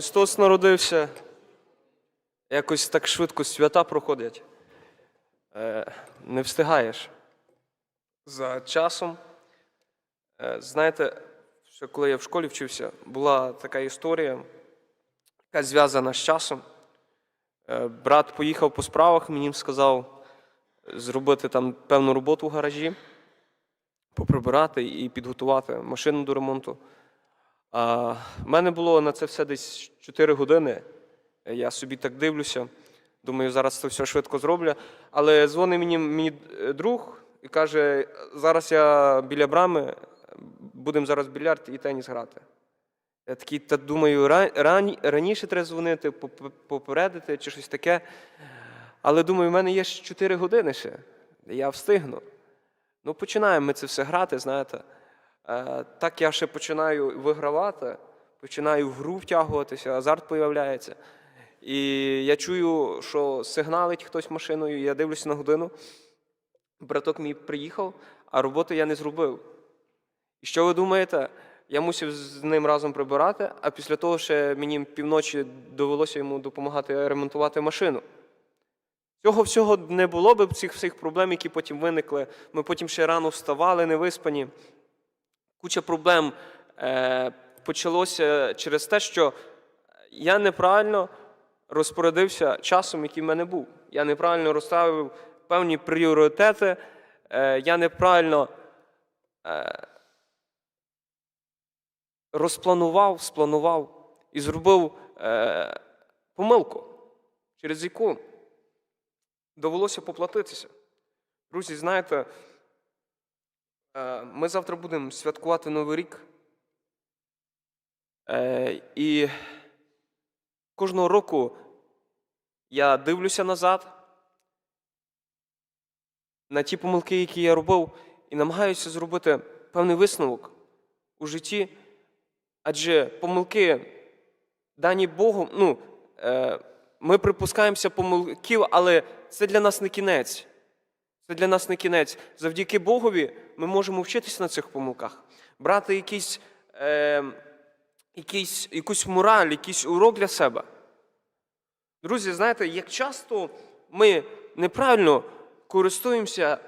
Христос народився. Якось так швидко свята проходять. Е, не встигаєш за часом. Е, знаєте, ще коли я в школі вчився, була така історія, яка зв'язана з часом. Е, брат поїхав по справах, мені сказав зробити там певну роботу в гаражі, поприбирати і підготувати машину до ремонту. А, в мене було на це все десь 4 години. Я собі так дивлюся. Думаю, зараз це все швидко зроблю. Але дзвонить мені, е, друг і каже: зараз я біля брами, будемо зараз більярд і теніс грати. Я такий, та думаю, ра- рані- раніше треба дзвонити, попередити чи щось таке. Але думаю, в мене є ж 4 години ще. Я встигну. Ну, починаємо ми це все грати, знаєте. Е, так я ще починаю вигравати, починаю в гру втягуватися, азарт появляється. І я чую, що сигналить хтось машиною, я дивлюся на годину. Браток мій приїхав, а роботи я не зробив. І що ви думаєте? Я мусив з ним разом прибирати, а після того ще мені півночі довелося йому допомагати ремонтувати машину. Цього всього не було б цих всіх проблем, які потім виникли. Ми потім ще рано вставали, невиспані. Куча проблем е, почалося через те, що я неправильно розпорядився часом, який в мене був. Я неправильно розставив певні пріоритети, е, я неправильно е, розпланував, спланував і зробив помилку, через яку довелося поплатитися. Друзі, знаєте, ми завтра будемо святкувати Новий рік. Е, І кожного року я дивлюся назад на ті помилки, які я робив, і намагаюся зробити певний висновок у житті. Адже помилки дані Богом, ну, е, ми припускаємося помилків, але це для нас не кінець. Це для нас не кінець. Завдяки Богові ми можемо вчитися на цих помилках, брати якийсь, е, якийсь, якусь мораль, якийсь урок для себе. Друзі, знаєте, як часто ми неправильно користуємося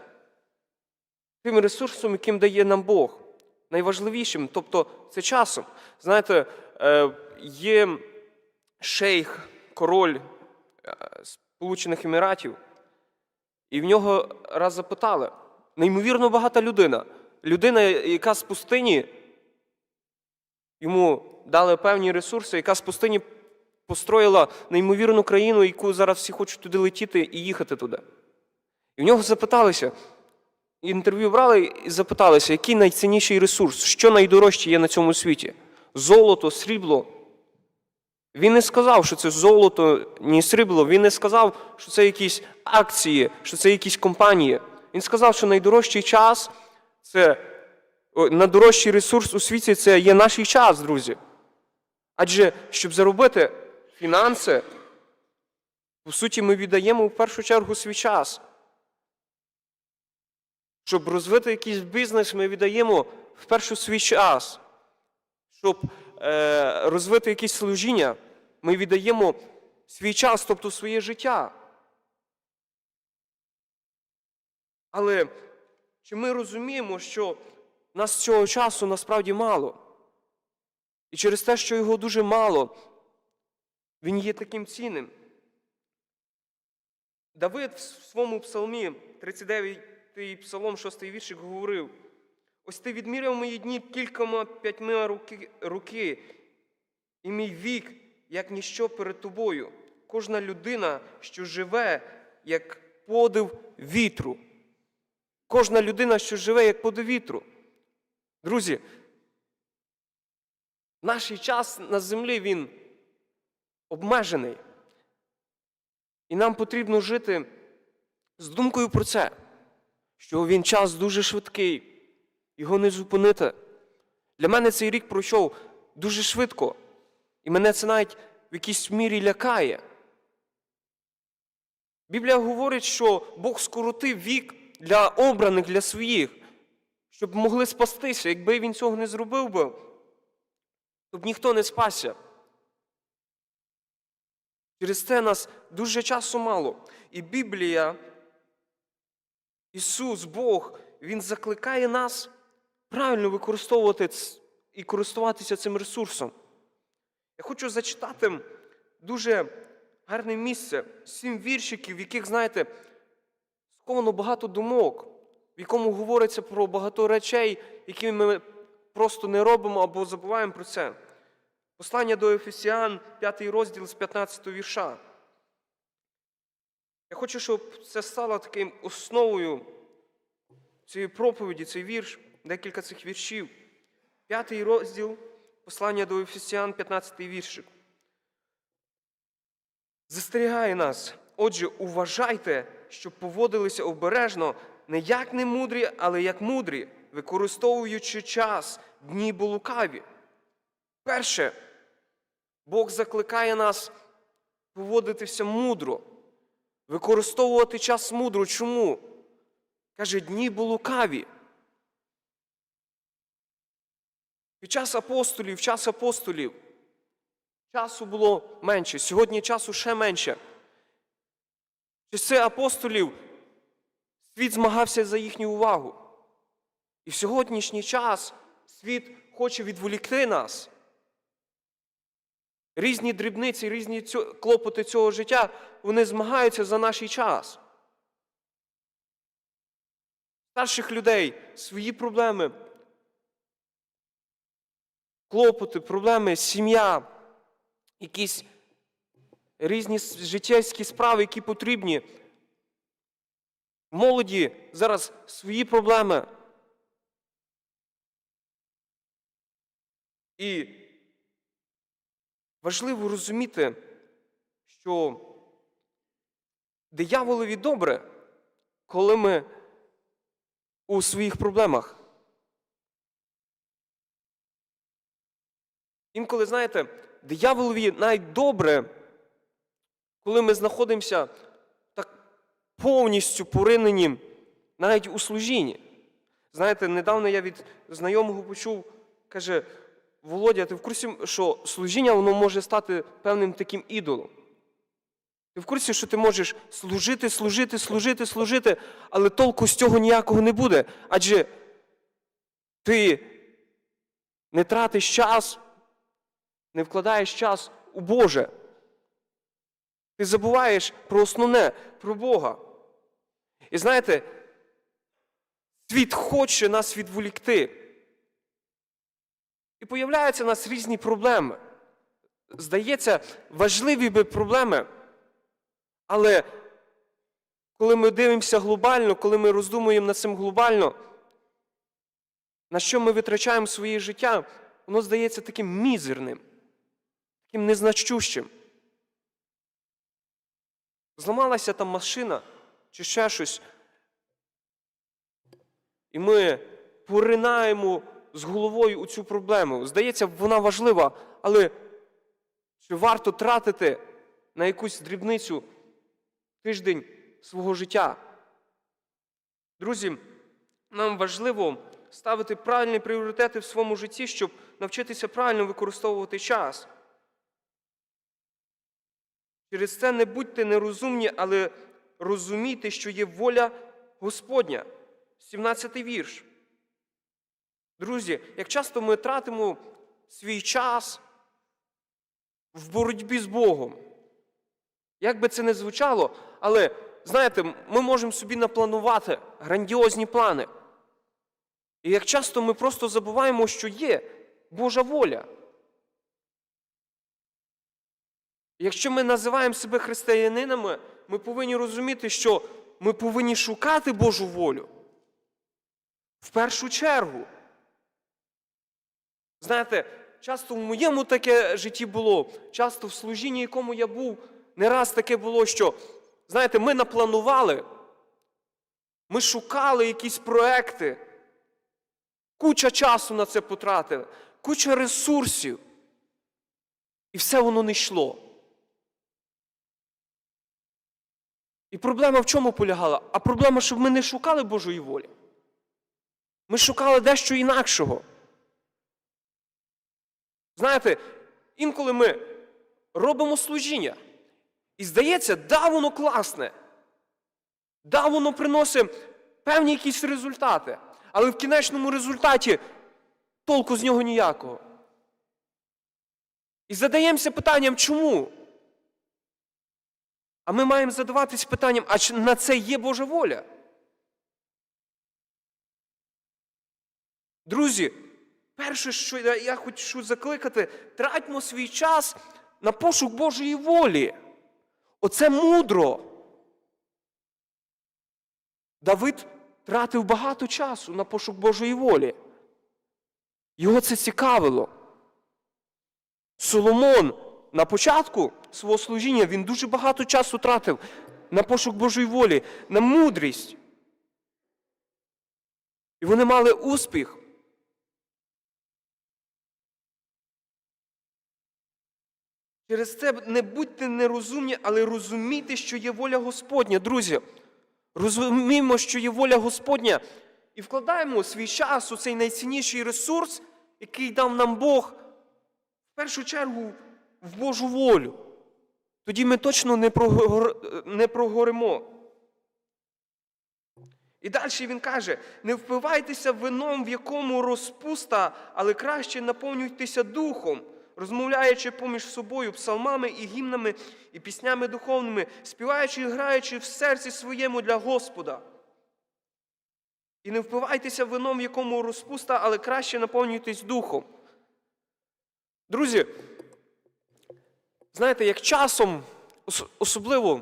тим ресурсом, яким дає нам Бог, найважливішим, тобто це часом. Знаєте, е, є шейх, король е, Сполучених Еміратів, і в нього раз запитали: неймовірно багата людина. Людина, яка з пустині, йому дали певні ресурси, яка з пустині построїла неймовірну країну, яку зараз всі хочуть туди летіти і їхати туди. І в нього запиталися, інтерв'ю брали і запиталися, який найцінніший ресурс, що найдорожче є на цьому світі? Золото, срібло. Він не сказав, що це золото, ні срібло. Він не сказав, що це якісь акції, що це якісь компанії. Він сказав, що найдорожчий час це найдорожчий ресурс у світі це є наш час, друзі. Адже щоб заробити фінанси, по суті, ми віддаємо в першу чергу свій час. Щоб розвити якийсь бізнес, ми віддаємо в першу свій час. Щоб розвити якесь служіння, ми віддаємо свій час, тобто своє життя. Але чи ми розуміємо, що нас цього часу насправді мало? І через те, що його дуже мало, він є таким цінним. Давид в своєму псалмі, 39-й псалом, 6-й віршик, говорив: ось ти відміряв мої дні кількома п'ятьма руки, руки, і мій вік, як ніщо перед тобою. Кожна людина, що живе, як подив вітру. Кожна людина, що живе, як подив вітру. Друзі, наш час на землі він обмежений. І нам потрібно жити з думкою про це, що він час дуже швидкий, його не зупинити. Для мене цей рік пройшов дуже швидко, і мене це навіть в якійсь мірі лякає. Біблія говорить, що Бог скоротив вік для обраних, для своїх, щоб могли спастися. Якби він цього не зробив би, то б ніхто не спасся. Через це нас дуже часу мало. І Біблія, Ісус, Бог, Він закликає нас правильно використовувати і користуватися цим ресурсом. Я хочу зачитати дуже гарне місце, сім віршиків, в яких, знаєте, сховано багато думок, в якому говориться про багато речей, які ми просто не робимо або забуваємо про це. Послання до Ефесіан, 5 розділ з 15 вірша. Я хочу, щоб це стало таким основою цієї проповіді, цей вірш, декілька цих віршів. П'ятий розділ, послання до Ефесіан, 15 віршик. Застерігає нас. Отже, уважайте, щоб поводилися обережно, не як немудрі, але як мудрі, використовуючи час, дні бо лукаві. Перше, Бог закликає нас поводитися мудро, використовувати час мудро. Чому? Каже, дні бо лукаві. Під час апостолів, час апостолів, часу було менше, сьогодні часу ще менше. Часи апостолів світ змагався за їхню увагу. І в сьогоднішній час світ хоче відволікти нас. Різні дрібниці, різні клопоти цього життя, вони змагаються за наш час. Старших людей свої проблеми, клопоти, проблеми, сім'я, якісь різні життєвські справи, які потрібні. Молоді зараз свої проблеми. І важливо розуміти, що дияволові добре, коли ми у своїх проблемах. Інколи, знаєте, дияволові навіть добре, коли ми знаходимося так повністю поринені навіть у служінні. Знаєте, недавно я від знайомого почув, каже, Володя, ти в курсі, що служіння воно може стати певним таким ідолом. Ти в курсі, що ти можеш служити, служити, служити, служити, але толку з цього ніякого не буде. Адже ти не тратиш час, не вкладаєш час у Боже. Ти забуваєш про основне, про Бога. І знаєте, світ хоче нас відволікти. І появляються у нас різні проблеми. Здається, важливі би проблеми. Але коли ми дивимося глобально, коли ми роздумуємо над цим глобально, на що ми витрачаємо своє життя, воно здається таким мізерним, таким незначущим. Зламалася там машина чи ще щось. І ми поринаємо з головою у цю проблему. Здається, вона важлива, але чи варто тратити на якусь дрібницю тиждень свого життя? Друзі, нам важливо ставити правильні пріоритети в своєму житті, щоб навчитися правильно використовувати час. Через це не будьте нерозумні, але розумійте, що є воля Господня. 17-й вірш. Друзі, як часто ми тратимо свій час в боротьбі з Богом. Як би це не звучало, але знаєте, ми можемо собі напланувати грандіозні плани. І як часто ми просто забуваємо, що є Божа воля. Якщо ми називаємо себе християнинами, ми повинні розуміти, що ми повинні шукати Божу волю. В першу чергу. Знаєте, часто в моєму таке житті було, часто в служінні, якому я був, не раз таке було, що, знаєте, ми напланували, ми шукали якісь проекти, куча часу на це потратили, куча ресурсів. І все воно не йшло. І проблема в чому полягала? А проблема, щоб ми не шукали Божої волі. Ми шукали дещо інакшого. Знаєте, інколи ми робимо служіння, І здається, да, воно класне. Да, воно приносить певні якісь результати. Але в кінечному результаті толку з нього ніякого. І задаємося питанням, чому? А ми маємо задаватись питанням, а чи на це є Божа воля? Друзі, перше, що я- хочу закликати, тратьмо свій час на пошук Божої волі. Оце мудро. Давид тратив багато часу на пошук Божої волі. Його це цікавило. Соломон на початку свого служіння він дуже багато часу тратив на пошук Божої волі, на мудрість. І вони мали успіх. Через це не будьте нерозумні, але розумійте, що є воля Господня, друзі. Розуміємо, що є воля Господня, і вкладаємо свій час у цей найцінніший ресурс, який дав нам Бог, в першу чергу в Божу волю. Тоді ми точно не, прогор... не прогоримо. І далі він каже: не впивайтеся вином, в якому розпуста, але краще наповнюйтеся духом, розмовляючи поміж собою псалмами і гімнами і піснями духовними, співаючи і граючи в серці своєму для Господа. І не впивайтеся вином, в якому розпуста, але краще наповнюйтесь духом. Друзі, знаєте, як часом, особливо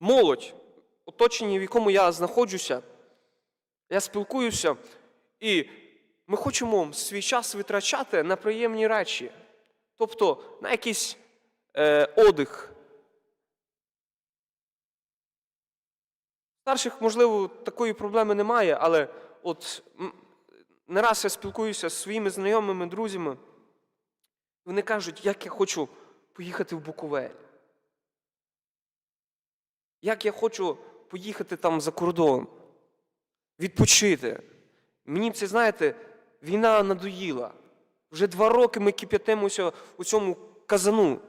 молодь, оточенні, в якому я знаходжуся, я спілкуюся, і ми хочемо свій час витрачати на приємні речі, тобто на якийсь е, одих. Старших, можливо, такої проблеми немає, але от не раз я спілкуюся з своїми знайомими, друзями. Вони кажуть, як я хочу поїхати в Буковель. Як я хочу поїхати там за кордон, відпочити. Мені це, знаєте, війна надоїла. Вже два роки ми кип'ятимося у цьому казану.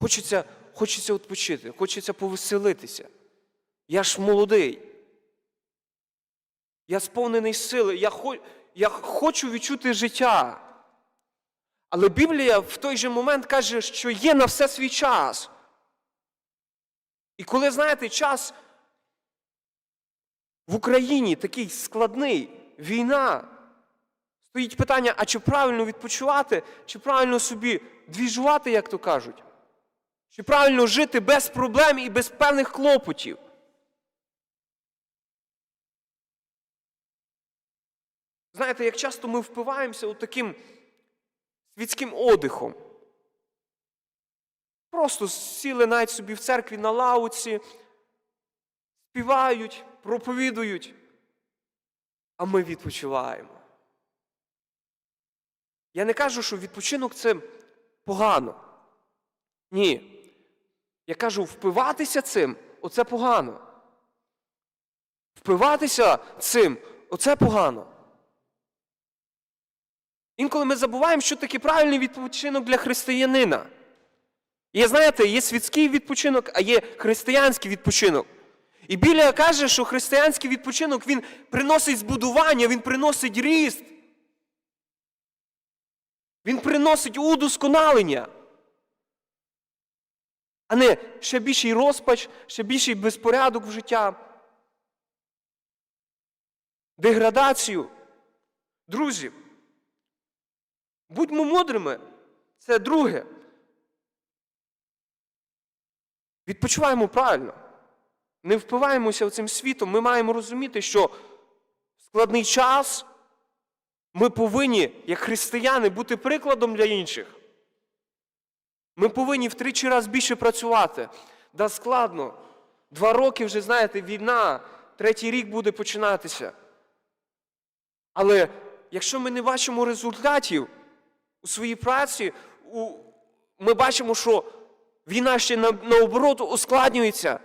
Хочеться, хочеться відпочити, хочеться повеселитися. Я ж молодий. Я сповнений сили, я, хо, я хочу відчути життя. Але Біблія в той же момент каже, що є на все свій час. І коли, знаєте, час в Україні такий складний, війна, стоїть питання, а чи правильно відпочивати, чи правильно собі двіжувати, як то кажуть, чи правильно жити без проблем і без певних клопотів. Знаєте, як часто ми впиваємося у таким світським одихом. Просто сіли навіть собі в церкві на лауці, співають, проповідують, а ми відпочиваємо. Я не кажу, що відпочинок це погано. Ні. Я кажу, впиватися цим оце погано. Впиватися цим оце погано. Інколи ми забуваємо, що таке правильний відпочинок для християнина. Є, знаєте, є світський відпочинок, а є християнський відпочинок. І Біблія каже, що християнський відпочинок він приносить збудування, він приносить ріст. Він приносить удосконалення. А не ще більший розпач, ще більший безпорядок в життя. Деградацію. Друзі, будьмо мудрими. Це друге. Відпочиваємо правильно. Не впиваємося цим світом. Ми маємо розуміти, що в складний час ми повинні, як християни, бути прикладом для інших. Ми повинні втричі раз більше працювати. Да, складно. Два роки вже, знаєте, війна, третій рік буде починатися. Але якщо ми не бачимо результатів у своїй праці, у... ми бачимо, що війна ще наоборот ускладнюється.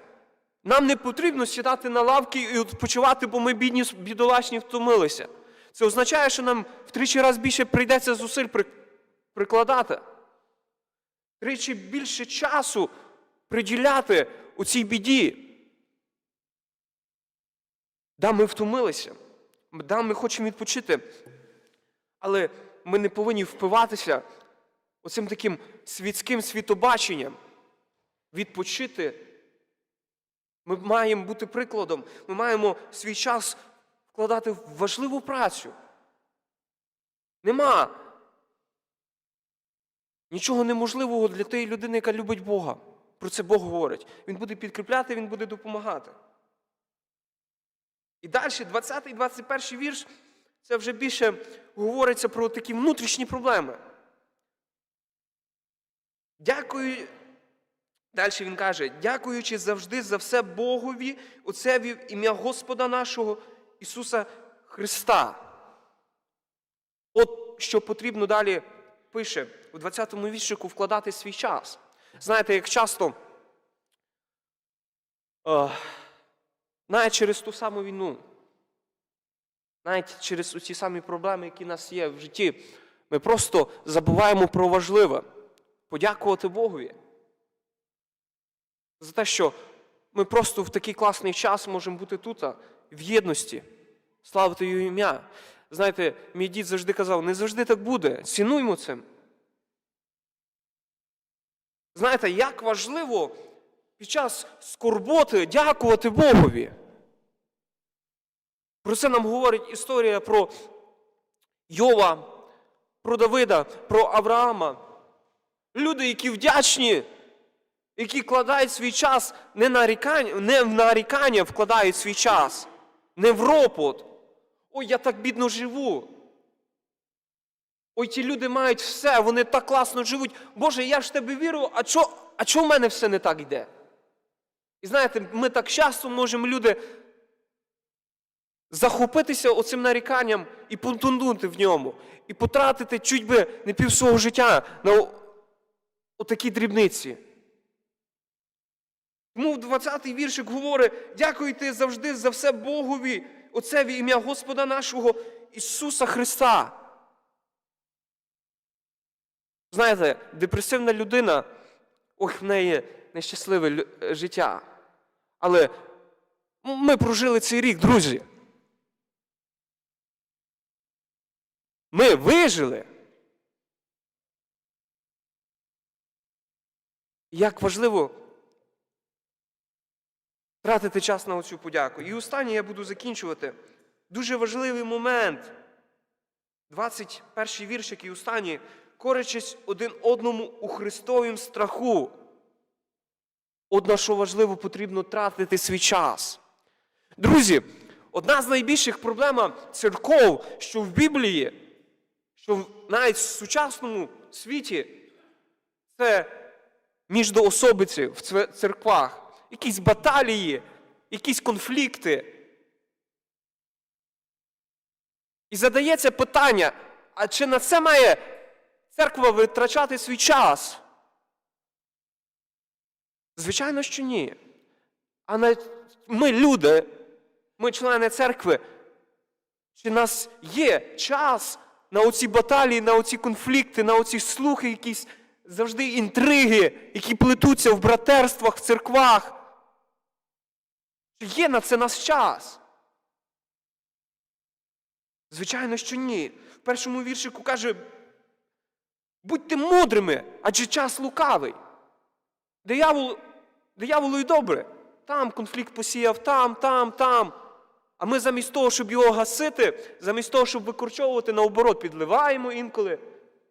Нам не потрібно сідати на лавки і відпочивати, бо ми бідні бідолашні втомилися. Це означає, що нам втричі раз більше прийдеться зусиль при- прикладати. тричі більше часу приділяти у цій біді. Да, ми втомилися. Да, ми хочемо відпочити. Але ми не повинні впиватися оцим таким світським світобаченням. Відпочити. Ми маємо бути прикладом. Ми маємо свій час вкладати в важливу працю. Нема нічого неможливого для тієї людини, яка любить Бога. Про це Бог говорить. Він буде підкріпляти, він буде допомагати. І далі, 20 і 21 вірш, це вже більше говориться про такі внутрішні проблеми. Дякую. Далі він каже, дякуючи завжди за все Богові, Отцеві в ім'я Господа нашого Ісуса Христа. От що потрібно далі пише у 20-му віршику вкладати свій час. Знаєте, як часто, е, навіть через ту саму війну, навіть через ті самі проблеми, які в нас є в житті, ми просто забуваємо про важливе подякувати Богові. За те, що ми просто в такий класний час можемо бути тут, в єдності, славити його ім'я. Знаєте, мій дід завжди казав, не завжди так буде. Цінуймо цим. Знаєте, як важливо під час скорботи дякувати Богові. Про це нам говорить історія про Йова, про Давида, про Авраама. Люди, які вдячні, які вкладають свій час не, нарікання, не в нарікання вкладають свій час, не в ропот. Ой, я так бідно живу. Ой, ті люди мають все, вони так класно живуть. Боже, я ж тебе вірю, а чого а чо в мене все не так йде? І знаєте, ми так часто можемо люди захопитися оцим наріканням і потонути в ньому, і потратити чуть би не пів свого життя на отакі дрібниці. Тому 20-й віршик говорить, дякуйте завжди за все Богові, Отцеві ім'я Господа нашого Ісуса Христа. Знаєте, депресивна людина, ох, в неї нещасливе життя. Але ми прожили цей рік, друзі. Ми вижили. Як важливо тратити час на оцю подяку. І останнє я буду закінчувати. Дуже важливий момент. 21 віршик і останній. Корячись один одному у Христовім страху. Одна, що важливо, потрібно тратити свій час. Друзі, одна з найбільших проблем церков, що в Біблії, що навіть в сучасному світі, це міждоособиці в церквах, якісь баталії, якісь конфлікти. І задається питання, а чи на це має церква витрачати свій час? Звичайно, що ні. А на... ми люди, ми члени церкви, чи нас є час на оці баталії, на оці конфлікти, на оці слухи, якісь завжди інтриги, які плетуться в братерствах, в церквах? Є на це наш час? Звичайно, що ні. В першому віршику каже, будьте мудрими, адже час лукавий. Диявол, дияволу й добре. Там конфлікт посіяв, там, там, там. А ми замість того, щоб його гасити, замість того, щоб викорчовувати, наоборот, підливаємо інколи,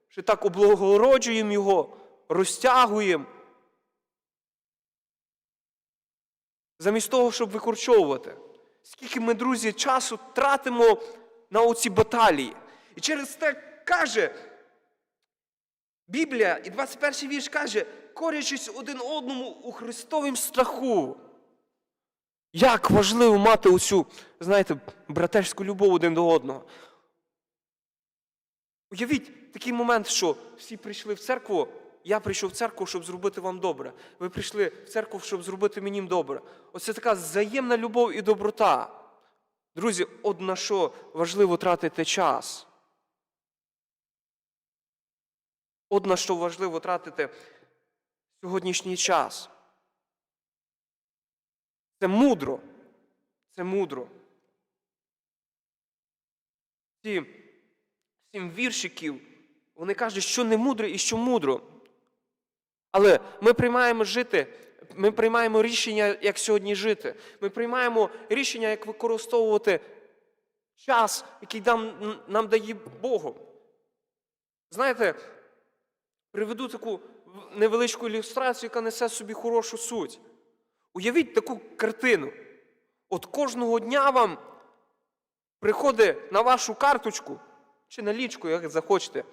що так облагороджуємо його, розтягуємо. Замість того, щоб викорчовувати. Скільки ми, друзі, часу тратимо на оці баталії. І через те каже Біблія, і 21 вірш каже, корячись один одному у Христовім страху. Як важливо мати оцю, знаєте, братерську любов один до одного. Уявіть такий момент, що всі прийшли в церкву, я прийшов в церкву, щоб зробити вам добре. Ви прийшли в церкву, щоб зробити мені добре. Оце така взаємна любов і доброта. Друзі, от на що важливо тратити час. От на що важливо тратити сьогоднішній час. Це мудро. Це мудро. Ці сім віршиків, вони кажуть, що не мудро і що мудро. Але ми приймаємо жити, ми приймаємо рішення, як сьогодні жити. Ми приймаємо рішення, як використовувати час, який нам, нам дає Богом. Знаєте, приведу таку невеличку ілюстрацію, яка несе собі хорошу суть. Уявіть таку картину. От кожного дня вам приходить на вашу карточку чи на лічку, як захочете.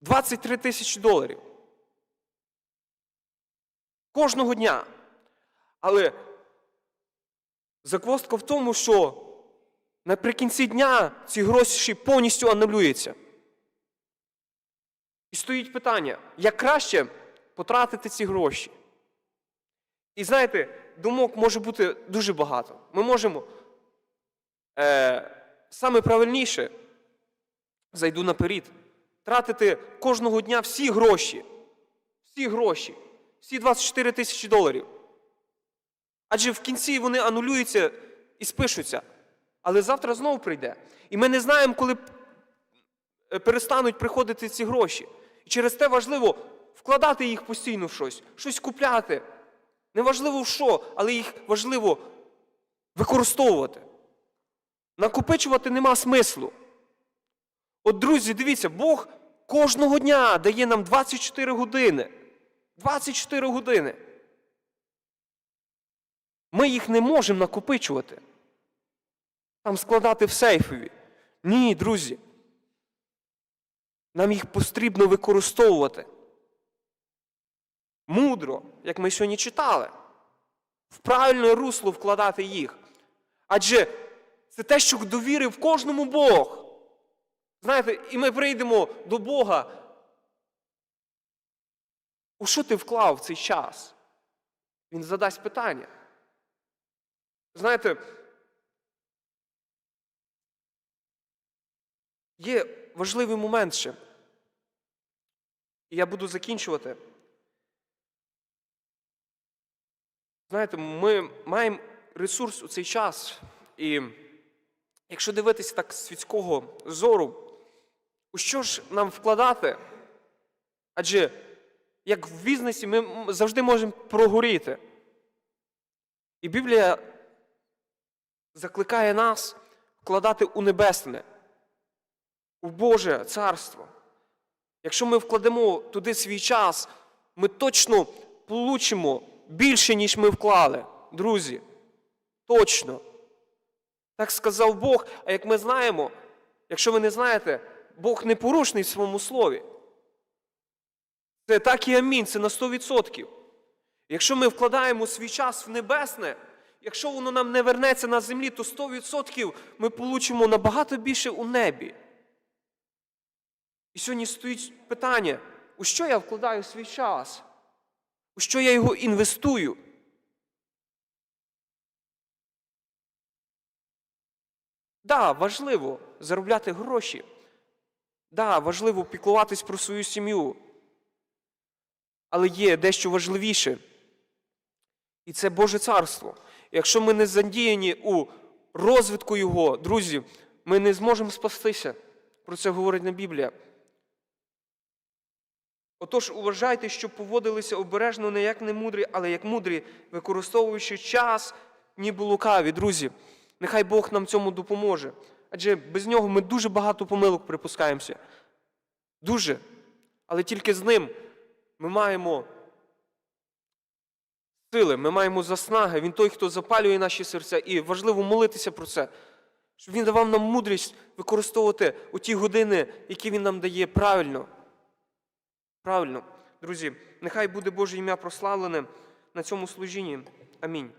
23 тисячі доларів. Кожного дня. Але заквостка в тому, що наприкінці дня ці гроші повністю анулюються. І стоїть питання, як краще потратити ці гроші. І знаєте, думок може бути дуже багато. Ми можемо е, саме правильніше, зайду наперед, тратити кожного дня всі гроші, всі гроші, всі 24 тисячі доларів. Адже в кінці вони анулюються і спишуться. Але завтра знову прийде. І ми не знаємо, коли е, перестануть приходити ці гроші. І через те важливо вкладати їх постійно в щось, щось купляти. Неважливо в що, але їх важливо використовувати. Накопичувати нема смислу. От, друзі, дивіться, Бог кожного дня дає нам 24 години. 24 години. Ми їх не можемо накопичувати. Там складати в сейфові. Ні, друзі. Нам їх потрібно використовувати. Мудро, як ми сьогодні читали, в правильне русло вкладати їх. Адже це те, що довірив кожному Бог. Знаєте, і ми прийдемо до Бога. У що ти вклав в цей час? Він задасть питання. Знаєте, є важливий момент ще. І я буду закінчувати. Знаєте, ми маємо ресурс у цей час. І якщо дивитися так з світського зору, у що ж нам вкладати? Адже як в бізнесі ми завжди можемо прогоріти. І Біблія закликає нас вкладати у небесне, у Боже царство. Якщо ми вкладемо туди свій час, ми точно получимо більше, ніж ми вклали, друзі. Точно. Так сказав Бог, а як ми знаємо, якщо ви не знаєте, Бог непорушний в своєму слові. Це так і амінь, це на 100%. Якщо ми вкладаємо свій час в небесне, якщо воно нам не вернеться на землі, то 100% ми получимо набагато більше у небі. І сьогодні стоїть питання, у що я вкладаю свій час? У що я його інвестую? Да, важливо заробляти гроші. Да, важливо піклуватись про свою сім'ю. Але є дещо важливіше. І це Боже царство. Якщо ми не задіяні у розвитку Його, друзі, ми не зможемо спастися. Про це говорить на Біблія. Отож, уважайте, щоб поводилися обережно не як немудрі, але як мудрі, використовуючи час, ніби лукаві, друзі. Нехай Бог нам цьому допоможе. Адже без нього ми дуже багато помилок припускаємося. Дуже. Але тільки з ним ми маємо сили, ми маємо заснаги. Він той, хто запалює наші серця. І важливо молитися про це, щоб він давав нам мудрість використовувати у ті години, які він нам дає правильно. Правильно, друзі, нехай буде Боже ім'я прославлене на цьому служінні. Амінь.